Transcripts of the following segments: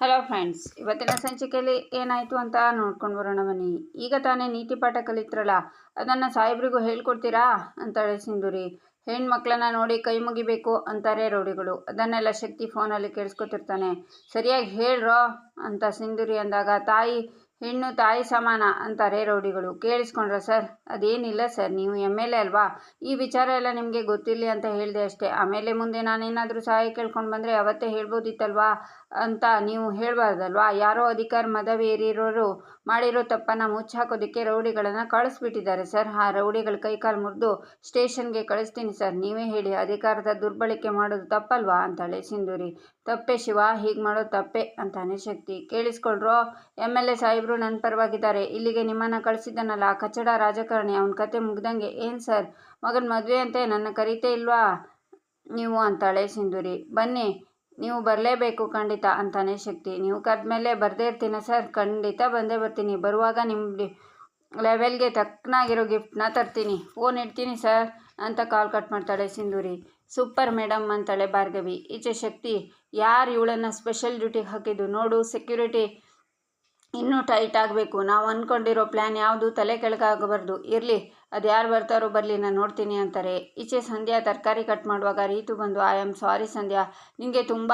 Hello friends ಇವತ್ತಿನ ಸಂಚಿಕೆಯಲ್ಲಿ ಏನಾಯಿತು ಅಂತ ನೋಡ್ಕೊಂಡು ಬರೋಣ ಬನ್ನಿ. ಈಗ ತಾನೇ ನೀತಿ ಪಾಠ ಕಲಿತ್ರಲ್ಲ, ಅದನ್ನು ಸಾಹೇಬ್ರಿಗೂ ಹೇಳ್ಕೊಡ್ತೀರಾ? ಅಂತಾಳೆ ಸಿಂಧೂರಿ. ಹೆಣ್ಮಕ್ಳನ್ನ ನೋಡಿ ಕೈ ಮುಗಿಬೇಕು ಅಂತಾರೆ ರೌಡಿಗಳು. ಅದನ್ನೆಲ್ಲ ಶಕ್ತಿ ಫೋನಲ್ಲಿ ಕೇಳಿಸ್ಕೊತಿರ್ತಾನೆ. ಸರಿಯಾಗಿ ಹೇಳ್ರೋ? ಅಂತ ಸಿಂಧೂರಿ ಅಂದಾಗ, ತಾಯಿ ಹೆಣ್ಣು ತಾಯಿ ಸಮಾನ ಅಂತಾರೆ ರೌಡಿಗಳು. ಕೇಳಿಸ್ಕೊಂಡ್ರ ಸರ್? ಅದೇನಿಲ್ಲ ಸರ್, ನೀವು ಎಂ ಎಲ್ ಎ ಅಲ್ವಾ? ಈ ವಿಚಾರ ಎಲ್ಲ ನಿಮಗೆ ಗೊತ್ತಿರಲಿ ಅಂತ ಹೇಳಿದೆ ಅಷ್ಟೇ. ಆಮೇಲೆ ಮುಂದೆ ನಾನೇನಾದರೂ ಸಹಾಯ ಕೇಳ್ಕೊಂಡು ಬಂದರೆ ಅವತ್ತೇ ಹೇಳ್ಬೋದಿತ್ತಲ್ವಾ ಅಂತ ನೀವು ಹೇಳಬಾರ್ದಲ್ವಾ? ಯಾರೋ ಅಧಿಕಾರ ಮದವೇರಿರೋರು ಮಾಡಿರೋ ತಪ್ಪನ್ನು ಮುಚ್ಚಾಕೋದಕ್ಕೆ ರೌಡಿಗಳನ್ನು ಕಳಿಸ್ಬಿಟ್ಟಿದ್ದಾರೆ ಸರ್. ಆ ರೌಡಿಗಳ ಕೈಕಾಲು ಮುರಿದು ಸ್ಟೇಷನ್ಗೆ ಕಳಿಸ್ತೀನಿ ಸರ್. ನೀವೇ ಹೇಳಿ, ಅಧಿಕಾರದ ದುರ್ಬಳಕೆ ಮಾಡೋದು ತಪ್ಪಲ್ವಾ ಅಂತಾಳೆ ಸಿಂಧೂರಿ. ತಪ್ಪೆ ಶಿವ, ಹೀಗೆ ಮಾಡೋದು ತಪ್ಪೆ ಅಂತಾನೆ ಶಕ್ತಿ. ಕೇಳಿಸ್ಕೊಳ್ರೋ ಎಂ ಎಲ್ ಎ ಸಾಹೇಬರು ನನ್ನ ಪರವಾಗಿದ್ದಾರೆ. ಇಲ್ಲಿಗೆ ನಿಮ್ಮನ್ನು ಕಳಿಸಿದ್ದನಲ್ಲ. ಕಚಡ ರಾಜಕಾರಣಿ. ಅವನ ಕತೆ ಮುಗ್ದಂಗೆ, ಏನು ಸರ್? ಮಗನ ಮದುವೆ ಅಂತೆ, ನನ್ನ ಕರೀತೇ ಇಲ್ವಾ? ನೀವು ಅಂತಾಳೆ ಸಿಂಧೂರಿ. ಬನ್ನಿ, ನೀವು ಬರಲೇಬೇಕು ಖಂಡಿತ ಅಂತಾನೆ ಶಕ್ತಿ. ನೀವು ಕರೆದ್ಮೇಲೆ ಬರದೇ ಇರ್ತೀನ ಸರ್? ಖಂಡಿತ ಬಂದೇ ಬರ್ತೀನಿ. ಬರುವಾಗ ನಿಮ್ಮ ಲೆವೆಲ್ಗೆ ತಕ್ಕನಾಗಿರೋ ಗಿಫ್ಟ್ನ ತರ್ತೀನಿ. ಫೋನ್ ಇಡ್ತೀನಿ ಸರ್ ಅಂತ ಕಾಲ್ ಕಟ್ ಮಾಡ್ತಾಳೆ ಸಿಂಧೂರಿ. ಸೂಪರ್ ಮೇಡಮ್ ಅಂತಾಳೆ ಭಾರ್ಗವಿ. ಈಚೆ ಶಕ್ತಿ, ಯಾರು ಇವಳನ್ನು ಸ್ಪೆಷಲ್ ಡ್ಯೂಟಿಗೆ ಹಾಕಿದ್ದು? ನೋಡು, ಸೆಕ್ಯೂರಿಟಿ ಇನ್ನೂ ಟೈಟ್ ಆಗಬೇಕು. ನಾವು ಅಂದ್ಕೊಂಡಿರೋ ಪ್ಲ್ಯಾನ್ ಯಾವುದು ತಲೆ ಕೆಳಗಾಗಬಾರ್ದು ಇರಲಿ, ಅದು ಯಾರು ಬರ್ತಾರೋ ಬರಲಿ, ನಾನು ನೋಡ್ತೀನಿ ಅಂತಾರೆ. ಈಚೆ ಸಂಧ್ಯಾ ತರಕಾರಿ ಕಟ್ ಮಾಡುವಾಗ ರೀತು ಬಂದು, ಐ ಆಮ್ ಸಾರಿ ಸಂಧ್ಯಾ ನಿಮಗೆ ತುಂಬ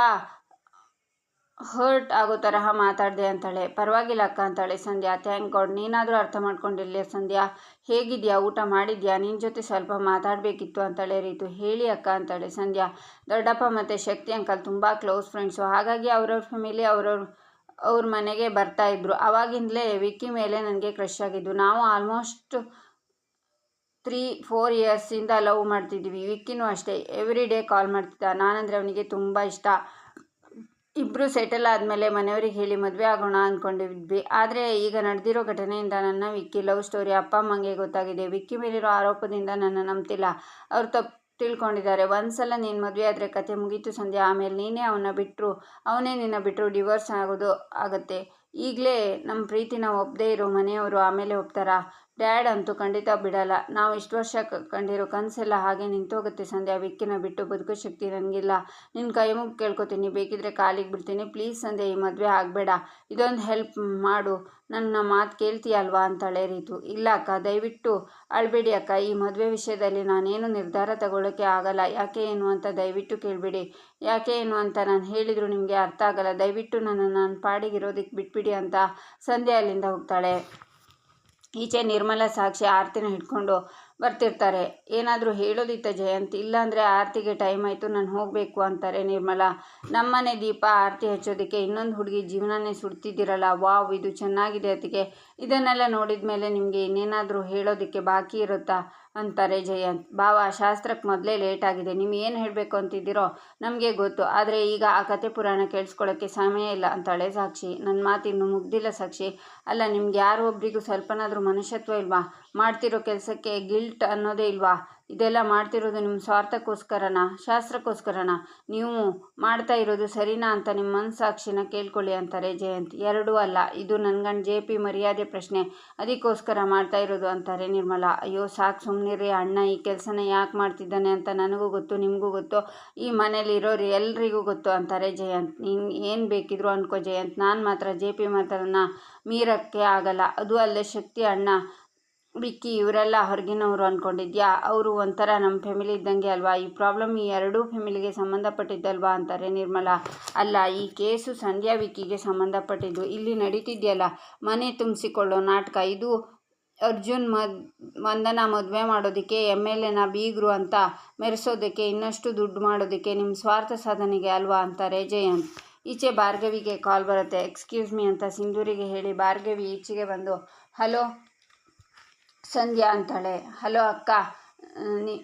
ಹರ್ಟ್ ಆಗೋ ತರಹ ಮಾತಾಡಿದೆ ಅಂತಾಳೆ. ಪರವಾಗಿಲ್ಲ ಅಕ್ಕ ಅಂತಾಳೆ ಸಂಧ್ಯಾ. ಥ್ಯಾಂಕ್ ಗಾಡ್, ನೀನಾದರೂ ಅರ್ಥ ಮಾಡ್ಕೊಂಡಿರಲಿ ಸಂಧ್ಯಾ. ಹೇಗಿದ್ಯಾ? ಊಟ ಮಾಡಿದ್ಯಾ? ನಿನ್ನ ಜೊತೆ ಸ್ವಲ್ಪ ಮಾತಾಡಬೇಕಿತ್ತು ಅಂತಾಳೆ ರೀತು. ಹೇಳಿ ಅಕ್ಕ ಅಂತಾಳೆ ಸಂಧ್ಯಾ. ದೊಡ್ಡಪ್ಪ ಮತ್ತು ಶಕ್ತಿ ಅಂಕಲ್ ತುಂಬ ಕ್ಲೋಸ್ ಫ್ರೆಂಡ್ಸು. ಹಾಗಾಗಿ ಅವ್ರವ್ರ ಫ್ಯಾಮಿಲಿ ಅವ್ರವ್ರ ಅವ್ರ ಮನೆಗೆ ಬರ್ತಾ ಇದ್ರು. ಅವಾಗಿಂದಲೇ ವಿಕ್ಕಿ ಮೇಲೆ ನನಗೆ ಕ್ರಶ್ ಆಗಿದ್ದು. ನಾವು ಆಲ್ಮೋಸ್ಟ್ ತ್ರೀ ಫೋರ್ ಇಯರ್ಸಿಂದ ಲವ್ ಮಾಡ್ತಿದ್ವಿ. ವಿಕ್ಕಿನೂ ಅಷ್ಟೇ. ಎವ್ರಿ ಡೇ ಕಾಲ್ ಮಾಡ್ತಿದ್ದ. ನಾನಂದರೆ ಅವನಿಗೆ ತುಂಬ ಇಷ್ಟ. ಇಬ್ಬರು ಸೆಟಲ್ ಆದಮೇಲೆ ಮನೆಯವ್ರಿಗೆ ಹೇಳಿ ಮದುವೆ ಆಗೋಣ ಅಂದ್ಕೊಂಡಿದ್ವಿ ಆದರೆ ಈಗ ನಡೆದಿರೋ ಘಟನೆಯಿಂದ ನನ್ನ ವಿಕ್ಕಿ ಲವ್ ಸ್ಟೋರಿ ಅಪ್ಪ ಅಮ್ಮಂಗೆ ಗೊತ್ತಾಗಿದೆ. ವಿಕ್ಕಿ ಮೇಲಿರೋ ಆರೋಪದಿಂದ ನನ್ನ ನಂಬ್ತಿಲ್ಲ. ಅವ್ರು ತಪ್ಪು ತಿಳ್ಕೊಂಡಿದ್ದಾರೆ. ಒಂದ್ಸಲ ನೀನು ಮದುವೆ ಆದರೆ ಕತೆ ಮುಗೀತು ಸಂಧ್ಯಾ. ಆಮೇಲೆ ನೀನೇ ಅವನ್ನ ಬಿಟ್ಟರು ಅವನೇ ನಿನ್ನ ಬಿಟ್ಟರು ಡಿವೋರ್ಸ್ ಆಗೋದು ಆಗುತ್ತೆ. ಈಗಲೇ ನಮ್ಮ ಪ್ರೀತಿನ ಒಪ್ಪದೇ ಇರೋ ಮನೆಯವರು ಆಮೇಲೆ ಒಪ್ತಾರಾ? ಡ್ಯಾಡ್ ಅಂತೂ ಖಂಡಿತ ಬಿಡಲ್ಲ. ನಾವು ಇಷ್ಟು ವರ್ಷ ಕಂಡಿರೋ ಕನಸೆಲ್ಲ ಹಾಗೆ ನಿಂತೋಗುತ್ತೆ ಸಂಧ್ಯಾ. ಬೆಕ್ಕಿನ ಬಿಟ್ಟು ಬದುಕೋ ಶಕ್ತಿ ನನಗಿಲ್ಲ ನಿನ್ನ ಕೈ ಮುಗಿ ಕೇಳ್ಕೊತೀನಿ. ಬೇಕಿದ್ರೆ ಕಾಲಿಗೆ ಬಿಡ್ತೀನಿ. ಪ್ಲೀಸ್ ಸಂಧ್ಯಾ, ಈ ಮದುವೆ ಆಗಬೇಡ. ಇದೊಂದು ಹೆಲ್ಪ್ ಮಾಡು. ನನ್ನ ಮಾತು ಕೇಳ್ತೀಯ ಅಲ್ವಾ ಅಂತಾಳೆ ರೀತು. ಇಲ್ಲ ಅಕ್ಕ, ದಯವಿಟ್ಟು ಅಳ್ಬೇಡಿ ಅಕ್ಕ. ಈ ಮದುವೆ ವಿಷಯದಲ್ಲಿ ನಾನೇನು ನಿರ್ಧಾರ ತಗೊಳ್ಳೋಕ್ಕೆ ಆಗಲ್ಲ. ಯಾಕೆ ಏನು ಅಂತ ದಯವಿಟ್ಟು ಕೇಳಬೇಡಿ. ಯಾಕೆ ಏನು ಅಂತ ನಾನು ಹೇಳಿದರೂ ನಿಮಗೆ ಅರ್ಥ ಆಗಲ್ಲ. ದಯವಿಟ್ಟು ನನ್ನ ನಾನು ಪಾಡಿಗಿರೋದಕ್ಕೆ ಬಿಟ್ಬಿಡಿ ಅಂತ ಸಂಧ್ಯಾ ಅಲ್ಲಿಂದ ಹೋಗ್ತಾಳೆ. ಈಚೆ ನಿರ್ಮಲ ಸಾಕ್ಷಿ ಆರತಿನ ಹಿಡ್ಕೊಂಡು ಬರ್ತಿರ್ತಾರೆ. ಏನಾದರೂ ಹೇಳೋದಿತ್ತ ಜಯಂತ್? ಇಲ್ಲಾಂದರೆ ಆರತಿಗೆ ಟೈಮ್ ಆಯಿತು, ನಾನು ಹೋಗಬೇಕು ಅಂತಾರೆ ನಿರ್ಮಲ. ನಮ್ಮನೆ ದೀಪ ಆರತಿ ಹಚ್ಚೋದಕ್ಕೆ ಇನ್ನೊಂದು ಹುಡುಗಿ ಜೀವನನೇ ಸುಡ್ತಿದ್ದೀರಲ್ಲ. ವಾವ್, ಇದು ಚೆನ್ನಾಗಿದೆ ಅದಕ್ಕೆ ಇದನ್ನೆಲ್ಲ ನೋಡಿದ ಮೇಲೆ ನಿಮಗೆ ಇನ್ನೇನಾದರೂ ಹೇಳೋದಕ್ಕೆ ಬಾಕಿ ಇರುತ್ತಾ? ಅಂತಾರೆ ಜಯಂತ್. ಭಾವ ಶಾಸ್ತ್ರಕ್ಕೆ ಮೊದಲೇ ಲೇಟ್ ಆಗಿದೆ. ನೀವು ಏನು ಹೇಳಬೇಕು ಅಂತಿದ್ದೀರೋ ನಮಗೆ ಗೊತ್ತು. ಆದರೆ ಈಗ ಆ ಕತೆ ಪುರಾಣ ಕೇಳಿಸ್ಕೊಳ್ಳೋಕ್ಕೆ ಸಮಯ ಇಲ್ಲ ಅಂತಾಳೆ ಸಾಕ್ಷಿ. ನನ್ನ ಮಾತು ಇನ್ನೂ ಮುಗ್ದಿಲ್ಲ ಸಾಕ್ಷಿ. ಅಲ್ಲ, ನಿಮ್ಗೆ ಯಾರು ಒಬ್ರಿಗೂ ಸ್ವಲ್ಪನಾದರೂ ಮನುಷ್ಯತ್ವ ಇಲ್ವಾ? ಮಾಡ್ತಿರೋ ಕೆಲಸಕ್ಕೆ ಗಿಲ್ಟ್ ಅನ್ನೋದೇ ಇಲ್ವಾ? ಇದೆಲ್ಲ ಮಾಡ್ತಿರೋದು ನಿಮ್ಮ ಸ್ವಾರ್ಥಕ್ಕೋಸ್ಕರನ? ಶಾಸ್ತ್ರಕ್ಕೋಸ್ಕರನ? ನೀವು ಮಾಡ್ತಾ ಇರೋದು ಸರಿನಾ ಅಂತ ನಿಮ್ಮ ಮನಸ್ಸಾಕ್ಷಿನ ಕೇಳ್ಕೊಳ್ಳಿ ಅಂತಾರೆ ಜಯಂತ್. ಎರಡೂ ಅಲ್ಲ, ಇದು ನನ್ನ ಜೆ ಪಿ ಮರ್ಯಾದೆ ಪ್ರಶ್ನೆ. ಅದಕ್ಕೋಸ್ಕರ ಮಾಡ್ತಾ ಇರೋದು ಅಂತಾರೆ ನಿರ್ಮಲಾ. ಅಯ್ಯೋ, ಸಾಕು ಸುಮ್ಮನಿರಿ ಅಣ್ಣ, ಈ ಕೆಲಸನ ಯಾಕೆ ಮಾಡ್ತಿದ್ದಾನೆ ಅಂತ ನನಗೂ ಗೊತ್ತು, ನಿಮಗೂ ಗೊತ್ತು, ಈ ಮನೇಲಿ ಇರೋರು ಎಲ್ರಿಗೂ ಗೊತ್ತು ಅಂತಾರೆ ಜಯಂತ್. ನಿಂಗೆ ಏನು ಬೇಕಿದ್ರು ಅನ್ಕೋ ಜಯಂತ್. ನಾನು ಮಾತ್ರ ಜೆ ಪಿ ಮಾತ್ರನ ಮೀರಕ್ಕೆ ಆಗಲ್ಲ. ಅದು ಅಲ್ಲೇ ಶಕ್ತಿ ಅಣ್ಣ ವಿಕ್ಕಿ, ಇವರೆಲ್ಲ ಹೊರಗಿನವರು ಅಂದ್ಕೊಂಡಿದ್ಯಾ ಅವರು ಒಂಥರ ನಮ್ಮ ಫ್ಯಾಮಿಲಿ ಇದ್ದಂಗೆ ಅಲ್ವಾ? ಈ ಪ್ರಾಬ್ಲಮ್ ಈ ಎರಡೂ ಫ್ಯಾಮಿಲಿಗೆ ಸಂಬಂಧಪಟ್ಟಿದ್ದಲ್ವಾ ಅಂತಾರೆ ನಿರ್ಮಲಾ. ಅಲ್ಲ, ಈ ಕೇಸು ಸಂಧ್ಯಾ ವಿಕ್ಕಿಗೆ ಸಂಬಂಧಪಟ್ಟಿದ್ದು ಇಲ್ಲಿ ನಡೀತಿದೆಯಲ್ಲ? ಮನೆ ತುಂಬಿಸಿಕೊಳ್ಳೋ ನಾಟಕ. ಇದು ಅರ್ಜುನ್ ಮದ್ ಮಂದನ ಮದುವೆ ಮಾಡೋದಕ್ಕೆ, ಎಂ ಎಲ್ ಎನ ಬೀಗರು ಅಂತ ಮೆರೆಸೋದಕ್ಕೆ, ಇನ್ನಷ್ಟು ದುಡ್ಡು ಮಾಡೋದಕ್ಕೆ ನಿಮ್ಮ ಸ್ವಾರ್ಥ ಸಾಧನೆಗೆ ಅಲ್ವಾ ಅಂತಾರೆ ಜಯಂತ್. ಈಚೆ ಭಾರ್ಗವಿಗೆ ಕಾಲ್ ಬರುತ್ತೆ. ಎಕ್ಸ್ಕ್ಯೂಸ್ ಮೀ ಅಂತ ಸಿಂಧೂರಿಗೆ ಹೇಳಿ ಭಾರ್ಗವಿ ಈಚೆಗೆ ಬಂದು ಹಲೋ ಸಂಧ್ಯಾ ಅಂತಾಳೆ. ಹಲೋ ಅಕ್ಕ ನೀ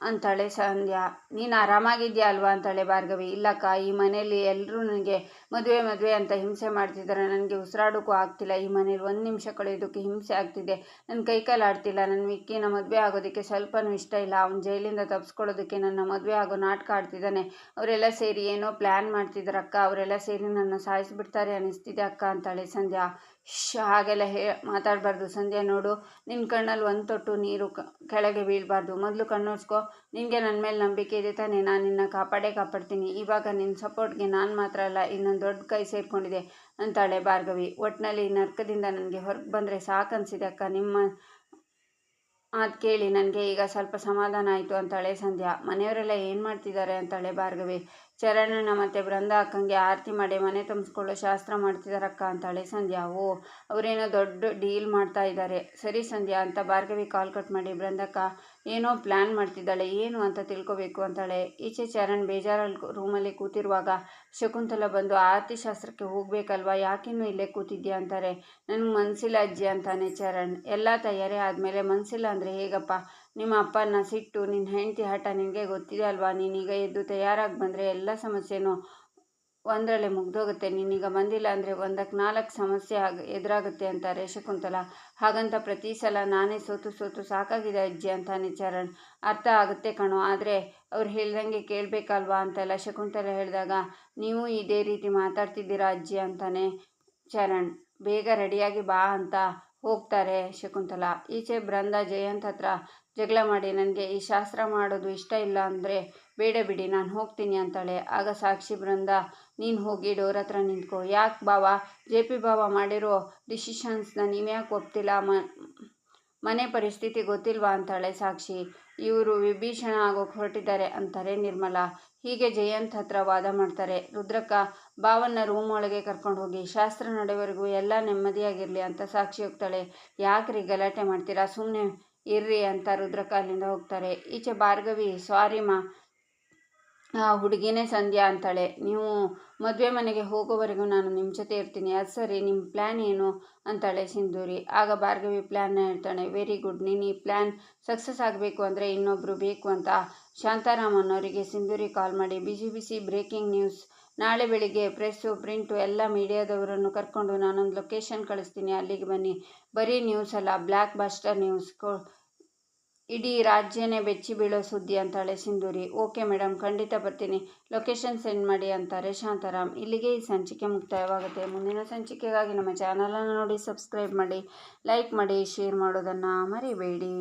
ಅಂತಾಳೆ ಸಂಧ್ಯಾ. ನೀನು ಆರಾಮಾಗಿದ್ಯಾ ಅಲ್ವಾ? ಅಂತಾಳೆ ಭಾರ್ಗವಿ. ಇಲ್ಲಕ್ಕ, ಈ ಮನೇಲಿ ಎಲ್ಲರೂ ನನಗೆ ಮದುವೆ ಮದುವೆ ಅಂತ ಹಿಂಸೆ ಮಾಡ್ತಿದ್ದಾರೆ. ನನಗೆ ಉಸಿರಾಡೋಕ್ಕೂ ಆಗ್ತಿಲ್ಲ. ಈ ಮನೇಲಿ ಒಂದು ನಿಮಿಷ ಕಳೆಯೋದಕ್ಕೆ ಹಿಂಸೆ ಆಗ್ತಿದೆ. ನನ್ನ ಕೈಕಾಲು ಆಡ್ತಿಲ್ಲ. ನನ್ನ ಮಿಕ್ಕಿನ ಮದುವೆ ಆಗೋದಕ್ಕೆ ಸ್ವಲ್ಪನೂ ಇಷ್ಟ ಇಲ್ಲ. ಅವ್ನು ಜೈಲಿಂದ ತಪ್ಪಿಸ್ಕೊಳ್ಳೋದಕ್ಕೆ ನನ್ನ ಮದುವೆ ಆಗೋ ನಾಟಕ ಆಡ್ತಿದ್ದಾನೆ. ಅವರೆಲ್ಲ ಸೇರಿ ಏನೋ ಪ್ಲ್ಯಾನ್ ಮಾಡ್ತಿದ್ದಾರೆ ಅಕ್ಕ. ಅವರೆಲ್ಲ ಸೇರಿ ನನ್ನ ಸಾಯಿಸಿಬಿಡ್ತಾರೆ ಅನ್ನಿಸ್ತಿದೆ ಅಕ್ಕ, ಅಂತಾಳೆ ಸಂಧ್ಯಾ. ಶ್ ಹಾಗೆಲ್ಲ ಹೇ, ಮಾತಾಡಬಾರ್ದು. ಸಂಧ್ಯಾ ನೋಡು ನಿನ್ನ ಕಣ್ಣಲ್ಲಿ ಒಂದು ತೊಟ್ಟು ನೀರು ಕೆಳಗೆ ಬೀಳಬಾರ್ದು. ಮೊದಲು ಕಣ್ಣೋಡ್ಸ್ಕೊ, ನಿನಗೆ ನನ್ನ ಮೇಲೆ ನಂಬಿಕೆ ಇದೆ ತಾನೇ, ನಾನು ನಿನ್ನ ಕಾಪಾಡೇ ಕಾಪಾಡ್ತೀನಿ. ಇವಾಗ ನಿನ್ನ ಸಪೋರ್ಟ್ಗೆ ನಾನು ಮಾತ್ರ ಅಲ್ಲ, ಇನ್ನೊಂದು ದೊಡ್ಡ ಕೈ ಸೇರಿಕೊಂಡಿದೆ ಅಂತಾಳೆ ಭಾರ್ಗವಿ. ಒಟ್ಟಿನಲ್ಲಿ ನರ್ಕದಿಂದ ನನಗೆ ಹೊರಗೆ ಬಂದರೆ ಸಾಕನ್ಸಿದೆ ಅಕ್ಕ. ನಿಮ್ಮ ಅದು ಕೇಳಿ ನನಗೆ ಈಗ ಸ್ವಲ್ಪ ಸಮಾಧಾನ ಆಯಿತು ಅಂತಾಳೆ ಸಂಧ್ಯಾ. ಮನೆಯವರೆಲ್ಲ ಏನು ಮಾಡ್ತಿದ್ದಾರೆ ಅಂತಾಳೆ ಭಾರ್ಗವಿ. ಚರಣಣ್ಣ ಮತ್ತು ಬೃಂದ ಅಕ್ಕಂಗೆ ಆರತಿ ಮಾಡಿ ಮನೆ ತುಂಬಿಸ್ಕೊಳ್ಳೋ ಶಾಸ್ತ್ರ ಮಾಡ್ತಿದ್ದಾರಕ್ಕ ಅಂತಾಳೆ ಸಂಧ್ಯಾ. ಓ, ಅವರೇನೋ ದೊಡ್ಡ ಡೀಲ್ ಮಾಡ್ತಾ ಇದ್ದಾರೆ ಸರಿ ಸಂಧ್ಯಾ ಅಂತ ಭಾರ್ಗವಿ ಕಾಲ್ ಕಟ್ ಮಾಡಿ, ಬೃಂದಕ್ಕ, ಏನೋ ಪ್ಲ್ಯಾನ್ ಮಾಡ್ತಿದ್ದಾಳೆ, ಏನು ಅಂತ ತಿಳ್ಕೊಬೇಕು ಅಂತಾಳೆ. ಈಚೆ ಚರಣ್ ಬೇಜಾರಲ್ಲಿ ರೂಮಲ್ಲಿ ಕೂತಿರುವಾಗ ಶಕುಂತಲ ಬಂದು ಆರತಿ ಶಾಸ್ತ್ರಕ್ಕೆ ಹೋಗ್ಬೇಕಲ್ವಾ, ಯಾಕಿನ್ನೂ ಇಲ್ಲೇ ಕೂತಿದ್ಯಾ ಅಂತಾರೆ. ನನಗೆ ಮನಸ್ಸಿಲ್ಲ ಅಜ್ಜಿ ಅಂತಾನೆ ಚರಣ್ ಎಲ್ಲ ತಯಾರಿ ಆದಮೇಲೆ ಮನಸ್ಸಿಲ್ಲ ಅಂದರೆ ಹೇಗಪ್ಪ? ನಿಮ್ಮ ಅಪ್ಪನ ಸಿಟ್ಟು, ನಿನ್ನ ಹೆಂಡತಿ ಹಠ ನಿನಗೆ ಗೊತ್ತಿದೆ ಅಲ್ವಾ? ನೀನೀಗ ಎದ್ದು ತಯಾರಾಗಿ ಬಂದರೆ ಎಲ್ಲ ಸಮಸ್ಯೆನೂ ಒಂದರಲ್ಲೇ ಮುಗ್ದೋಗುತ್ತೆ. ನೀನೀಗ ಬಂದಿಲ್ಲ ಅಂದರೆ ಒಂದಕ್ಕೆ ನಾಲ್ಕು ಸಮಸ್ಯೆ ಆಗ, ಎದುರಾಗುತ್ತೆ ಅಂತ ರೇಷಕುಂತಲ ಹಾಗಂತ ಪ್ರತಿ ಸಲ ನಾನೇ ಸೋತು ಸೋತು ಸಾಕಾಗಿದೆ ಅಜ್ಜಿ ಅಂತಾನೆ ಚರಣ್ ಅರ್ಥ ಆಗುತ್ತೆ ಕಣೋ, ಆದರೆ ಅವ್ರು ಹೇಳ್ದಂಗೆ ಕೇಳಬೇಕಲ್ವಾ ಅಂತೆಲ್ಲ ಶಕುಂತಲ ಹೇಳಿದಾಗ, ನೀವು ಇದೇ ರೀತಿ ಮಾತಾಡ್ತಿದ್ದೀರಾ ಅಜ್ಜಿ? ಅಂತಾನೆ ಚರಣ್. ಬೇಗ ರೆಡಿಯಾಗಿ ಬಾ ಅಂತ ಹೋಗ್ತಾರೆ ಶಕುಂತಲ. ಈಚೆ ಬೃಂದ ಜಯಂತ್ ಹತ್ರ ಜಗಳ ಮಾಡಿ, ನನಗೆ ಈ ಶಾಸ್ತ್ರ ಮಾಡೋದು ಇಷ್ಟ ಇಲ್ಲ ಅಂದರೆ ಬೇಡ ಬಿಡಿ, ನಾನು ಹೋಗ್ತೀನಿ ಅಂತಾಳೆ. ಆಗ ಸಾಕ್ಷಿ ಬೃಂದ, ನೀನು ಹೋಗಿ ಡೋರ್ ಹತ್ರ ನಿಂತ್ಕೋ. ಯಾಕೆ ಬಾವ? ಜೆ ಪಿ ಬಾವ ಮಾಡಿರೋ ಡಿಸಿಷನ್ಸ್ನ ನೀವು ಯಾಕೆ ಒಪ್ತಿಲ್ಲ? ಮನೆ ಪರಿಸ್ಥಿತಿ ಗೊತ್ತಿಲ್ವಾ? ಅಂತಾಳೆ ಸಾಕ್ಷಿ. ಇವರು ವಿಭೀಷಣ ಆಗೋಕೆ ಹೊರಟಿದ್ದಾರೆ ಅಂತಾರೆ ನಿರ್ಮಲಾ. ಹೀಗೆ ಜಯಂತ್ ಹತ್ರ ವಾದ ಮಾಡ್ತಾರೆ. ರುದ್ರಕ್ಕ, ಬಾವನ್ನ ರೂಮ್ ಒಳಗೆ ಕರ್ಕೊಂಡು ಹೋಗಿ. ಶಾಸ್ತ್ರ ನಡೆವರೆಗೂ ಎಲ್ಲ ನೆಮ್ಮದಿಯಾಗಿರಲಿ ಅಂತ ಸಾಕ್ಷಿ ಹೋಗ್ತಾಳೆ. ಯಾಕ್ರಿ ಗಲಾಟೆ ಮಾಡ್ತೀರಾ? ಸುಮ್ಮನೆ ಇರ್ರಿ ಅಂತ ರುದ್ರಕ್ಕ ಅಲ್ಲಿಂದ ಹೋಗ್ತಾರೆ. ಈಚೆ ಭಾರ್ಗವಿ ಸಾರಿ ಮಾ ಆ, ಹುಡುಗಿನೇ ಸಂಧ್ಯಾ ಅಂತಾಳೆ. ನೀವು ಮದುವೆ ಮನೆಗೆ ಹೋಗೋವರೆಗೂ ನಾನು ನಿಮ್ಮ ಜೊತೆ ಇರ್ತೀನಿ. ಅದು ಸರಿ ನಿಮ್ಮ ಪ್ಲ್ಯಾನ್ ಏನು? ಅಂತಾಳೆ ಸಿಂಧೂರಿ. ಆಗ ಭಾರ್ಗವಿ ಪ್ಲ್ಯಾನ್ ಹೇಳ್ತಾಳೆ. ವೆರಿ ಗುಡ್ ನೀನು ಈ ಪ್ಲ್ಯಾನ್ ಸಕ್ಸಸ್ ಆಗಬೇಕು ಅಂದರೆ ಇನ್ನೊಬ್ಬರು ಬೇಕು ಅಂತ. ಶಾಂತಾರಾಮ್ ಅನ್ನೋರಿಗೆ ಸಿಂಧೂರಿ ಕಾಲ್ ಮಾಡಿ, ಬಿಸಿ ಬಿಸಿ ಬ್ರೇಕಿಂಗ್ ನ್ಯೂಸ್ ನಾಳೆ ಬೆಳಿಗ್ಗೆ ಪ್ರೆಸ್ಸು ಪ್ರಿಂಟು ಎಲ್ಲ ಮೀಡಿಯಾದವರನ್ನು ಕರ್ಕೊಂಡು ನಾನೊಂದು ಲೊಕೇಶನ್ ಕಳಿಸ್ತೀನಿ. ಅಲ್ಲಿಗೆ ಬನ್ನಿ. ಬರೀ ನ್ಯೂಸ್ ಅಲ್ಲ ಬ್ಲ್ಯಾಕ್ ಬಸ್ಟರ್ ನ್ಯೂಸ್ ಕೊ ಇಡೀ ರಾಜ್ಯನೇ ಬೆಚ್ಚಿ ಬೀಳೋ ಸುದ್ದಿ ಅಂತಾಳೆ ಸಿಂಧೂರಿ. ಓಕೆ ಮೇಡಮ್ ಖಂಡಿತ ಬರ್ತೀನಿ. ಲೊಕೇಶನ್ ಸೆಂಡ್ ಮಾಡಿ ಅಂತಾರೆ ಶಾಂತಾರಾಮ್. ಇಲ್ಲಿಗೆ ಈ ಸಂಚಿಕೆ ಮುಕ್ತಾಯವಾಗುತ್ತೆ. ಮುಂದಿನ ಸಂಚಿಕೆಗಾಗಿ ನಮ್ಮ ಚಾನಲನ್ನು ನೋಡಿ ಸಬ್ಸ್ಕ್ರೈಬ್ ಮಾಡಿ, ಲೈಕ್ ಮಾಡಿ, ಶೇರ್ ಮಾಡೋದನ್ನು ಮರಿಬೇಡಿ.